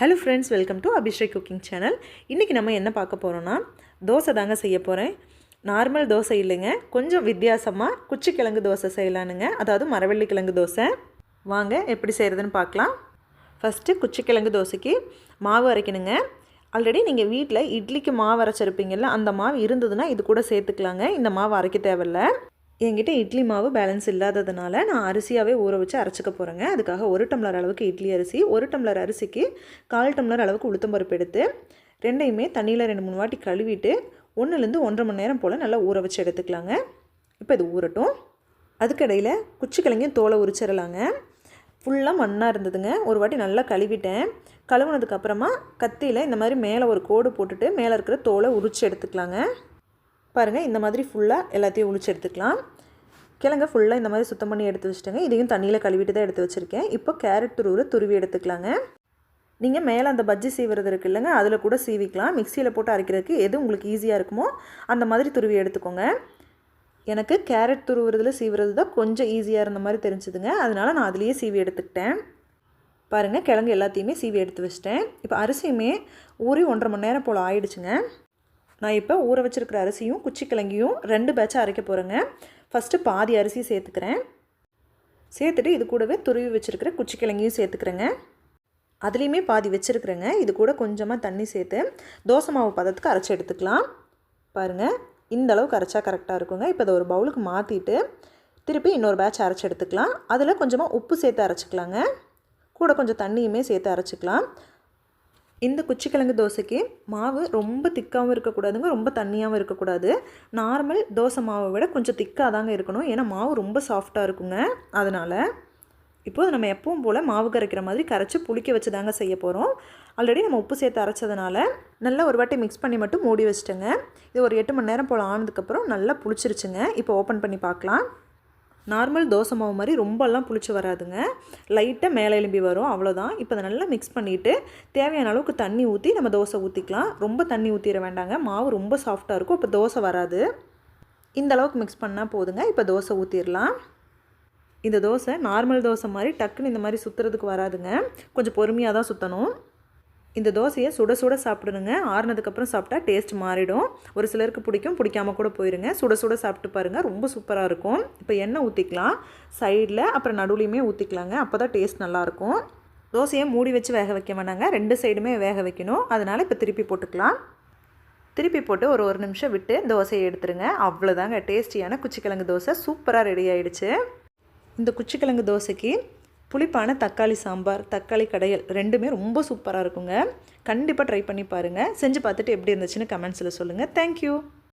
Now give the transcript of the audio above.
Hello friends welcome to Abhishek cooking channel இன்றைக்கி நம்ம என்ன பார்க்க போகிறோன்னா தோசை தாங்க செய்ய போகிறேன் நார்மல் தோசை இல்லைங்க. கொஞ்சம் வித்தியாசமாக குச்சிக்கிழங்கு தோசை செய்யலானுங்க. அதாவது மரவள்ளி கிழங்கு தோசை. வாங்க எப்படி செய்கிறதுன்னு பார்க்கலாம். ஃபஸ்ட்டு குச்சிக்கிழங்கு தோசைக்கு மாவு அரைக்கணுங்க. ஆல்ரெடி நீங்கள் வீட்டில் இட்லிக்கு மாவு அரைச்சிருப்பீங்கல்ல அந்த மாவு இருந்ததுன்னா இது கூட சேர்த்துக்கலாங்க. இந்த மாவு அரைக்க தேவையில்ல. என்கிட்ட இட்லி மாவு பேலன்ஸ் இல்லாததுனால நான் அரிசியாகவே ஊற வச்சு அரைச்சிக்க போகிறேங்க அதுக்காக ஒரு டம்ளர் அளவுக்கு இட்லி அரிசி ஒரு டம்ளர் அரிசிக்கு கால் டம்ளர் அளவுக்கு உளுத்தம்பருப்பு எடுத்து ரெண்டையுமே தண்ணியில் ரெண்டு மூணு வாட்டி கழுவிட்டு ஒன்றுலேருந்து ஒன்றரை மணி நேரம் போல் நல்லா ஊற வச்சு எடுத்துக்கலாங்க. இப்போ இது ஊறட்டும். அதுக்கடையில் குச்சிக்கிழங்கையும் தோலை உரிச்சிடலாங்க ஃபுல்லாக மண்ணாக இருந்ததுங்க. ஒரு வாட்டி நல்லா கழுவிட்டேன். கழுவுனதுக்கப்புறமா கத்தியில் இந்த மாதிரி மேலே ஒரு கோடு போட்டுட்டு மேலே இருக்கிற தோலை உரிச்சு எடுத்துக்கலாங்க. பாருங்கள் இந்த மாதிரி ஃபுல்லாக எல்லாத்தையும் ஒழிச்சு எடுத்துக்கலாம். கிழங்க ஃபுல்லாக இந்த மாதிரி சுத்தம் பண்ணி எடுத்து வச்சுட்டேங்க. இதையும் தண்ணியில் கழுவிட்டு தான் எடுத்து வச்சுருக்கேன். இப்போ கேரட் துருவில் துருவி எடுத்துக்கலாங்க. நீங்கள் மேலே அந்த பஜ்ஜி சீவுறது இருக்கு இல்லைங்க அதில் கூட சீவிக்கலாம். மிக்சியில் போட்டு அரைக்கிறதுக்கு எது உங்களுக்கு ஈஸியாக இருக்குமோ அந்த மாதிரி துருவி எடுத்துக்கோங்க. எனக்கு கேரட் துருவுறதுல சீவுறது தான் கொஞ்சம் ஈஸியாக இருந்த மாதிரி தெரிஞ்சுதுங்க. அதனால் நான் அதுலேயே சீவி எடுத்துக்கிட்டேன். பாருங்கள் கிழங்கு எல்லாத்தையுமே சீவி எடுத்து வச்சிட்டேன். இப்போ அரிசியுமே ஊறி ஒன்றரை மணி நேரம் போல் ஆயிடுச்சுங்க. நான் இப்போ ஊற வச்சுருக்கிற அரிசியும் குச்சிக்கிழங்கியும் ரெண்டு பேட்சாக அரைக்க போகிறேங்க ஃபஸ்ட்டு பாதி அரிசி சேர்த்துக்கிறேன். சேர்த்துட்டு இது கூடவே துருவி வச்சுருக்கிற குச்சிக்கிழங்கையும் சேர்த்துக்கிறேங்க. அதுலேயுமே பாதி வச்சுருக்குறேங்க. இது கூட கொஞ்சமாக தண்ணி சேர்த்து தோசை மாவு பதத்துக்கு அரைச்சி எடுத்துக்கலாம். பாருங்கள் இந்த அளவுக்கு அரைச்சா கரெக்டாக இருக்குங்க. இப்போ அதை ஒரு பவுலுக்கு மாற்றிட்டு திருப்பி இன்னொரு பேட்ச் அரைச்சி எடுத்துக்கலாம். அதில் கொஞ்சமாக உப்பு சேர்த்து அரைச்சிக்கலாங்க. கூட கொஞ்சம் தண்ணியுமே சேர்த்து அரைச்சிக்கலாம். இந்த குச்சிக்கிழங்கு தோசைக்கு மாவு ரொம்ப திக்காகவும் இருக்கக்கூடாதுங்க ரொம்ப தண்ணியாகவும் இருக்கக்கூடாது. நார்மல் தோசை மாவை விட கொஞ்சம் திக்காக தாங்க இருக்கணும். ஏன்னா மாவு ரொம்ப சாஃப்டாக இருக்குங்க. அதனால் இப்போது நம்ம எப்பவும் போல் மாவு கரைக்கிற மாதிரி கரைச்சி புளிக்க வச்சு தாங்க செய்ய போகிறோம் ஆல்ரெடி நம்ம உப்பு சேர்த்து அரைச்சதுனால நல்லா ஒரு வாட்டி மிக்ஸ் பண்ணி மட்டும் மூடி வச்சுட்டேங்க. இது ஒரு எட்டு மணி நேரம் போல் ஆனதுக்கப்புறம் நல்லா புளிச்சிருச்சுங்க. இப்போ ஓப்பன் பண்ணி பார்க்கலாம். நார்மல் தோசை மாவு மாதிரி ரொம்பலாம் புளிச்சு வராதுங்க. லைட்டாக மேலே எலும்பி வரும். அவ்வளோதான். இப்போ அதை நல்லா மிக்ஸ் பண்ணிவிட்டு தேவையான அளவுக்கு தண்ணி ஊற்றி நம்ம தோசை ஊற்றிக்கலாம் ரொம்ப தண்ணி ஊற்றிட வேண்டாங்க. மாவு ரொம்ப சாஃப்டாக இருக்கும். இப்போ தோசை வராது. இந்த அளவுக்கு மிக்ஸ் பண்ணால் போதுங்க. இப்போ தோசை ஊற்றிடலாம் இந்த தோசை நார்மல் தோசை மாதிரி டக்குன்னு இந்த மாதிரி சுற்றுறதுக்கு வராதுங்க. கொஞ்சம் பொறுமையாக தான் சுற்றணும் இந்த தோசையை சுட சுட சாப்பிடணுங்க. ஆறுனதுக்கப்புறம் சாப்பிட்டா டேஸ்ட் மாறிடும். ஒரு சிலருக்கு பிடிக்கும் பிடிக்காம கூட போயிருங்க. சுட சுட சாப்பிட்டு பாருங்கள் ரொம்ப சூப்பராக இருக்கும். இப்போ எண்ணெய் ஊற்றிக்கலாம் சைடில் அப்புறம் நடுவுலையுமே ஊற்றிக்கலாங்க அப்போ தான் டேஸ்ட் நல்லாயிருக்கும் தோசையை மூடி வச்சு வேக வைக்க வேணாங்க. ரெண்டு சைடுமே வேக வைக்கணும். அதனால் இப்போ திருப்பி போட்டுக்கலாம். திருப்பி போட்டு ஒரு ஒரு நிமிஷம் விட்டு தோசையை எடுத்துருங்க. அவ்வளோதாங்க டேஸ்டியான குச்சிக்கிழங்கு தோசை சூப்பராக ரெடி ஆகிடுச்சு இந்த குச்சிக்கிழங்கு தோசைக்கு புளிப்பான தக்காளி சாம்பார் தக்காளி கடையல் ரெண்டுமே ரொம்ப சூப்பராக இருக்குங்க. கண்டிப்பாக ட்ரை பண்ணி பாருங்கள் செஞ்சு பார்த்துட்டு எப்படி இருந்துச்சுன்னு கமெண்ட்ஸில் சொல்லுங்கள் தேங்க்யூ